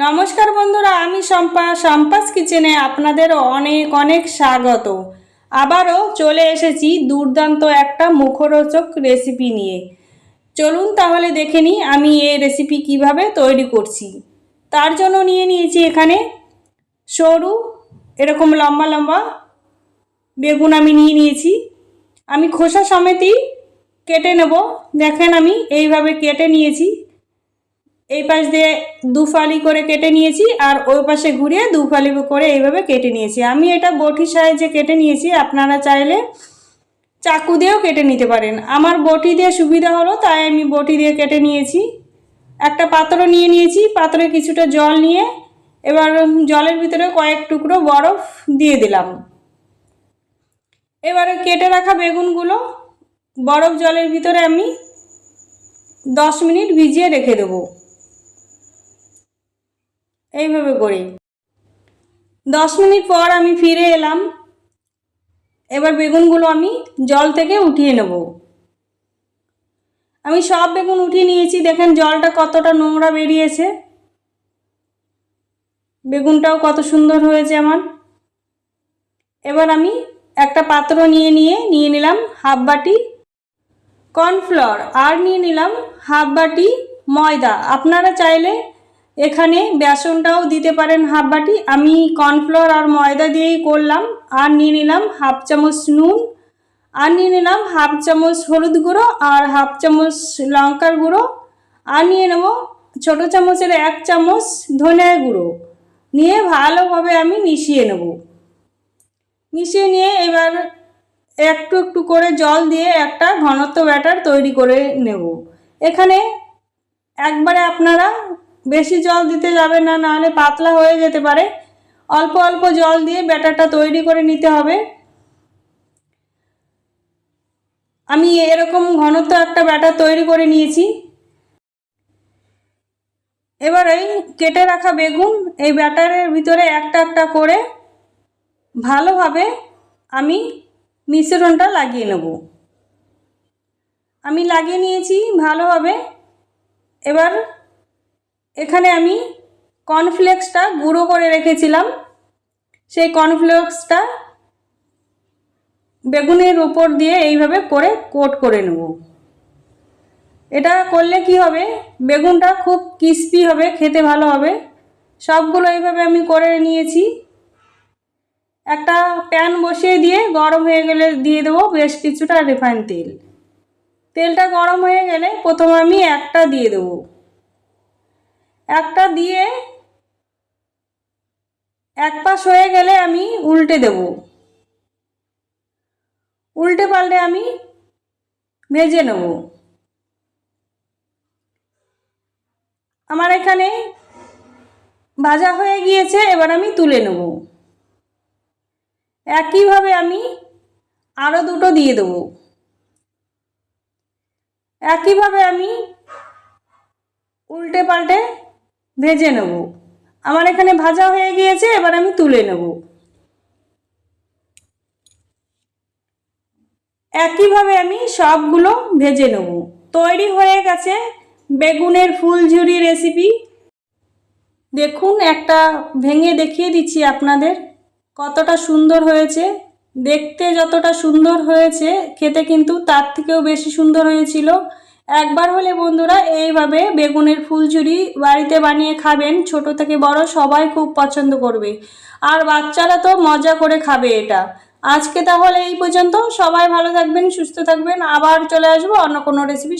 নমস্কার বন্ধুরা, আমি শম্পা। শম্পাস কিচেনে আপনাদের অনেক অনেক স্বাগত। আবারও চলে এসেছি দুর্দান্ত একটা মুখরোচক রেসিপি নিয়ে। চলুন তাহলে দেখে নিই আমি এই রেসিপি কীভাবে তৈরি করছি। তার জন্য নিয়ে নিয়েছি এখানে সরু, এরকম লম্বা লম্বা বেগুন আমি নিয়ে নিয়েছি। আমি খোসা সমেতই কেটে নেব। দেখেন আমি এইভাবে কেটে নিয়েছি। এই পাশ দিয়ে দু ফালি করে কেটে নিয়েছি আর ওই পাশে ঘুরিয়ে দু ফালি করে এইভাবে কেটে নিয়েছি। আমি এটা বটি সাইজে কেটে নিয়েছি, আপনারা চাইলে চাকু দিয়েও কেটে নিতে পারেন। আমার বটি দিয়ে সুবিধা হলো, তাই আমি বটি দিয়ে কেটে নিয়েছি। একটা পাত্র নিয়ে নিয়েছি, পাত্রে কিছুটা জল নিয়ে এবার জলের ভিতরে কয়েক টুকরো বরফ দিয়ে দিলাম। এবারে কেটে রাখা বেগুনগুলো বরফ জলের ভিতরে আমি দশ মিনিট ভিজিয়ে রেখে দেবো। এইভাবে করে। দশ মিনিট পর আমি ফিরে এলাম। এবার বেগুনগুলো আমি জল থেকে উঠিয়ে নেব। আমি সব বেগুন উঠিয়ে নিয়েছি। দেখেন জলটা কতটা নোংরা বেরিয়েছে। বেগুনটাও কত সুন্দর হয়েছে আমার। এবার আমি একটা পাত্র নিয়ে নিয়ে নিয়ে নিলাম হাফ বাটি কর্নফ্লাওয়ার। আর নিয়ে নিলাম হাফ বাটি ময়দা। আপনারা চাইলে এখানে বেসনটাও দিতে পারেন হাফ বাটি। আমি কর্নফ্লাওয়ার আর ময়দা দিয়েই করলাম। আর নিয়ে নিলাম হাফ চামচ নুন। আর নিয়ে নিলাম হাফ চামচ হলুদ গুঁড়ো আর হাফ চামচ লঙ্কার গুঁড়ো। আর নিয়ে নেব ছোটো চামচের এক চামচ ধনে গুঁড়ো। নিয়ে ভালোভাবে আমি মিশিয়ে নেব। মিশিয়ে নিয়ে এবার একটু একটু করে জল দিয়ে একটা ঘনত্ব ব্যাটার তৈরি করে নেব। এখানে একবারে আপনারা বেশি জল দিতে যাবে না, নাহলে পাতলা হয়ে যেতে পারে। অল্প অল্প জল দিয়ে ব্যাটারটা তৈরি করে নিতে হবে। আমি এরকম ঘনত্ব একটা ব্যাটার তৈরি করে নিয়েছি। এবার এই কেটে রাখা বেগুন এই ব্যাটারের ভিতরে একটা একটা করে ভালোভাবে আমি মিশ্রণটা লাগিয়ে নেব। আমি লাগিয়ে নিয়েছি ভালোভাবে। এবার এখানে আমি কর্নফ্লেক্সটা গুঁড়ো করে রেখেছিলাম। সেই কর্নফ্লেক্সটা বেগুনের উপর দিয়ে এইভাবে করে কোট করে নেব। এটা করলে কি হবে? বেগুনটা খুব ক্রিস্পি হবে, খেতে ভালো হবে। সবগুলো এইভাবে আমি করে নিয়েছি। একটা প্যান বসিয়ে দিয়ে গরম হয়ে গেলে দিয়ে দেবো বেশ কিছুটা রিফাইন তেল। তেলটা গরম হয়ে গেলে প্রথমে আমি একটা দিয়ে দেবো। একটা দিয়ে এক পাশ হয়ে গেলে আমি উল্টে দেব। উল্টে পাল্টে আমি ভেজে নেব। আমার এখানে ভাজা হয়ে গিয়েছে, এবার আমি তুলে নেব। একইভাবে আমি আরও দুটো দিয়ে দেবো। একইভাবে আমি উল্টে পাল্টে ভেজে নেব। আমার এখানে ভাজা হয়ে গিয়েছে, এবার আমি তুলে নেব। একইভাবে আমি সবগুলো ভেজে নেব। তৈরি হয়ে গেছে বেগুনের ফুলঝুরি রেসিপি দেখুন, একটা ভেঙে দেখিয়ে দিচ্ছি আপনাদের কতটা সুন্দর হয়েছে। দেখতে যতটা সুন্দর হয়েছে, খেতে কিন্তু তার থেকেও বেশি সুন্দর হয়েছিল। একবার হলে বন্ধুরা এইভাবে বেগুনের ফুলঝুরি বাড়িতে বানিয়ে খাবেন। ছোট থেকে বড় সবাই খুব পছন্দ করবে। আর বাচ্চারা তো মজা করে খাবে এটা। আজকে তাহলে এই পর্যন্ত। সবাই ভালো থাকবেন, সুস্থ থাকবেন। আবার চলে আসব অন্য কোনো রেসিপি